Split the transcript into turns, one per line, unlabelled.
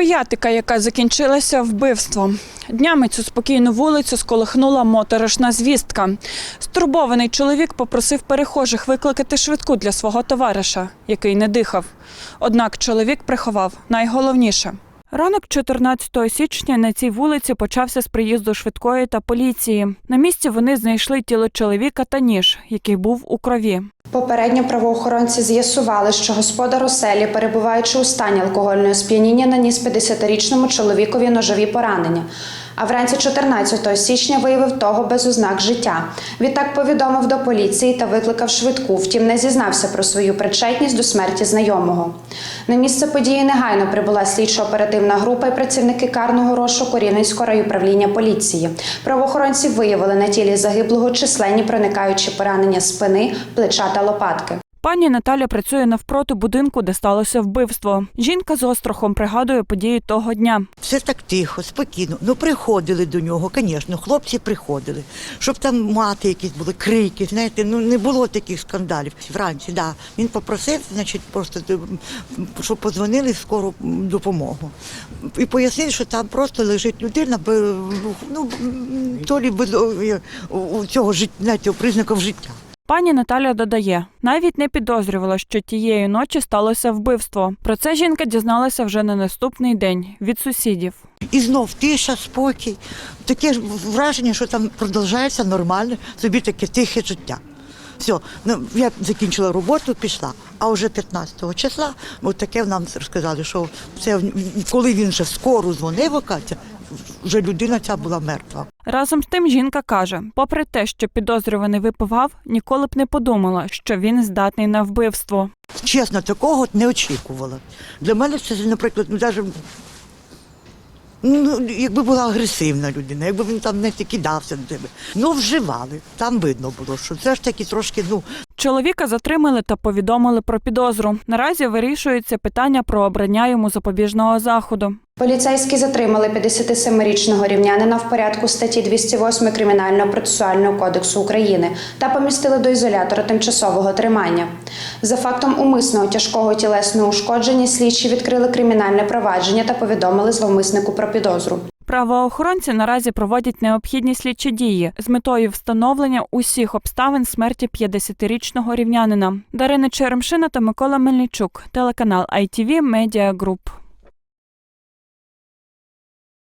Пиятика, яка закінчилася вбивством. Днями цю спокійну вулицю сколихнула моторошна звістка. Стурбований чоловік попросив перехожих викликати швидку для свого товариша, який не дихав. Однак чоловік приховав найголовніше. Ранок 14 січня на цій вулиці почався з приїзду швидкої та поліції. На місці вони знайшли тіло чоловіка та ніж, який був у крові.
Попередньо правоохоронці з'ясували, що господар оселі, перебуваючи у стані алкогольного сп'яніння, наніс 50-річному чоловікові ножові поранення. А вранці 14 січня виявив того без ознак життя. Відтак повідомив до поліції та викликав швидку, втім не зізнався про свою причетність до смерті знайомого. На місце події негайно прибула слідчо-оперативна група і працівники карного розшуку Рівненського райуправління поліції. Правоохоронці виявили на тілі загиблого численні проникаючі поранення спини, плеча та лопатки.
Пані Наталя працює навпроти будинку, де сталося вбивство. Жінка з острахом пригадує події того дня.
Все так тихо, спокійно. Ну, приходили до нього, звісно, хлопці приходили. Щоб там мати якісь були, крики, знаєте, ну не було таких скандалів. Вранці, да. Він попросив, значить, просто щоб подзвонили скору допомогу. І пояснив, що там просто лежить людина, ну, то лі без е, цього життя, признаків життя.
Пані Наталя додає, навіть не підозрювала, що тієї ночі сталося вбивство. Про це жінка дізналася вже на наступний день від сусідів.
І знов тиша, спокій. Таке ж враження, що там продовжується нормальне, собі таке тихе життя. Все, ну я закінчила роботу, пішла. А вже 15-го числа, от таке нам розказали, що це коли він вже скоро дзвонив, оказується, вже людина ця була мертва.
Разом з тим жінка каже, попри те, що підозрюваний випивав, ніколи б не подумала, що він здатний на вбивство.
Чесно, такого не очікувала. Для мене це, наприклад, ну навіть. Ну, якби була агресивна людина, якби він там не кидався до тебе. Ну, вживали. Там видно було, що це ж таки трошки, ну,
Чоловіка затримали та повідомили про підозру. Наразі вирішується питання про обрання йому запобіжного заходу.
Поліцейські затримали 57-річного рівнянина в порядку статті 208 Кримінального процесуального кодексу України та помістили до ізолятора тимчасового тримання. За фактом умисного тяжкого тілесного ушкодження слідчі відкрили кримінальне провадження та повідомили зловмиснику про підозру.
Правоохоронці наразі проводять необхідні слідчі дії з метою встановлення усіх обставин смерті 50-річного рівнянина. Дарина Черемшина та Микола Мельничук, телеканал ITV Media Group.